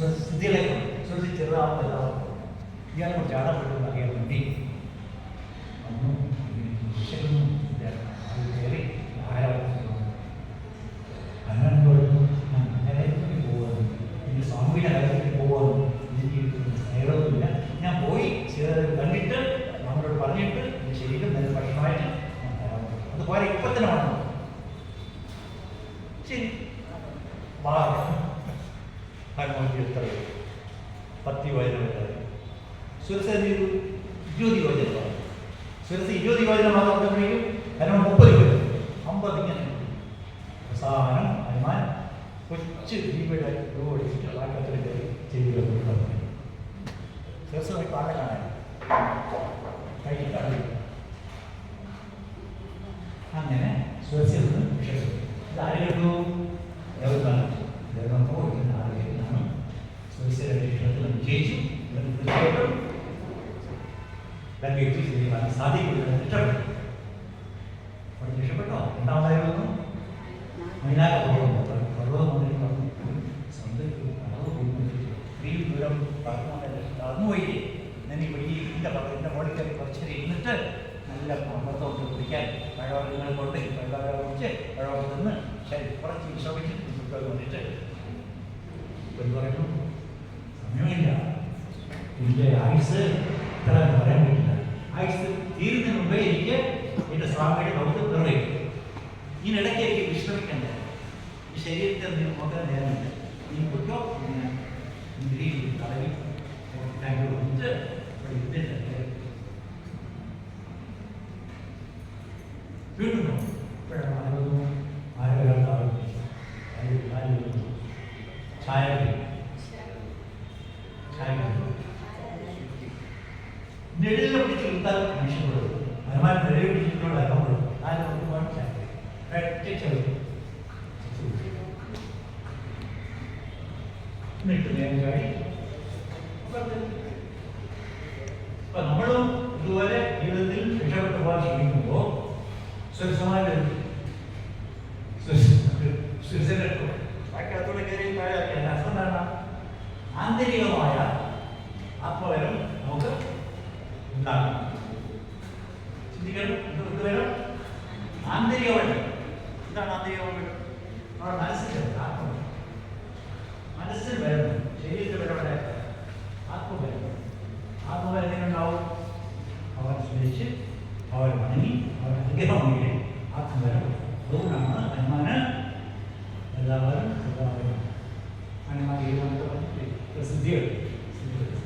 சுத்திலையும் சுத்தி திருவாமல் எல்லாம் இந்தியாவில் கொஞ்சம் அடம் பண்ணி வகையை பண்ணி അതുപോലെ ഇപ്പത്തിനാണോ ശരി బాగా హనుమాన్ చేస్తారు పత్తి యోజన ಸುರಸ ನೀರು ಜ್ಯೋತಿ ಯೋಜನೆ ಸುರಸ ಜ್ಯೋതി ಯೋಜನೆ ಮಾತಾಡ್ತപ്പോഴേക്കും ഹനുമാൻ മുപ്പത് കിലോ അമ്പത് ഇങ്ങനെ അവസാനം ഹനുമാൻ കൊച്ചു ദീപയുടെ രൂപ എടുത്തിട്ട് ആട്ടത്തിൽ കയറി ചെയ്തു സുരസ പാല കാണാൻ ജയിച്ചു തീർച്ചയായിട്ടും രണ്ടു വ്യക്തി ചെയ്യുവാൻ സാധിക്കില്ല രക്ഷപ്പെട്ടു അവിടെ രക്ഷപ്പെട്ടോ എന്താണായിരുന്നു മൈനാക പോകുന്നു പറന്നുപോയി ഞാൻ ഇവിടെ ഇതിൻ്റെ പകരത്തിൻ്റെ മുകളിൽ കയറി കുറച്ചേരി ഇരുന്നിട്ട് നല്ല അമൃതമൊക്കെ കുടിക്കാൻ പഴവർഗ്ഗങ്ങൾ കൊണ്ട് പഴവർഗ്ഗം കുടിച്ച് പഴവർഗ്ഗം നിന്ന് ശരി കുറച്ച് വിശ്രമിച്ചിട്ട് കൊണ്ടിട്ട് പറയുന്നു Memoria. இந்த ஆயுசு தலை பரமில்லை ஆயுசு தீர்ந்த முன்பே இருக்கு എന്റെ സ്വാമിയുടെ നമുക്ക് പിറവില്ല ഇതിനിടയ്ക്ക് എനിക്ക് വിശ്രമിക്കണ്ടേ ഈ ശരീരത്തെ നോക്കാൻ നേരമില്ല ഈ കുറ്റോ ഞാൻ ഇന്ത്യയിൽ തലവിൽ ഉണ്ട് വീണ്ടും ഇപ്പോഴാണ് ആരോഗ്യം ആരോഗ്യം ചായ लीडरशिपची मनुष्यबळ हनुमान रेवडिशिपलो लागवड आज आपण वाट सांगते प्रत्यक्ष मिळतले गाडी இப்போ நம்மளும் இதுவரை எழுதில் விஷப்பட்டவா சொல்லிக்கும்போது சிறு சமாதி சிறு சிறு சிறு அதோட கேரி மாதிரி சொன்னா ആന്തരികമായ ആത്മബലം നമുക്ക് ഉണ്ടാകും ചിന്തിക്കണം എന്ത് വരും ആന്തരികമായി എന്താണ് ആന്തരികമായിട്ട് നമ്മുടെ മനസ്സിൻ്റെ ആത്മബലം മനസ്സിൽ വരുന്നു ശരീരത്തിൽ വരുന്ന ആത്മബലം ആത്മബലം എങ്ങനെയുണ്ടാവും അവർ സ്നേഹിച്ച് അവർ വണങ്ങി അവർ അനുഗ്രഹമെങ്കിൽ ആത്മബലം അതുകൊണ്ടാണ് അമ്മാന് എല്ലാവരും എല്ലാവരും અને મારી પ્રસિદ્ધિ હતી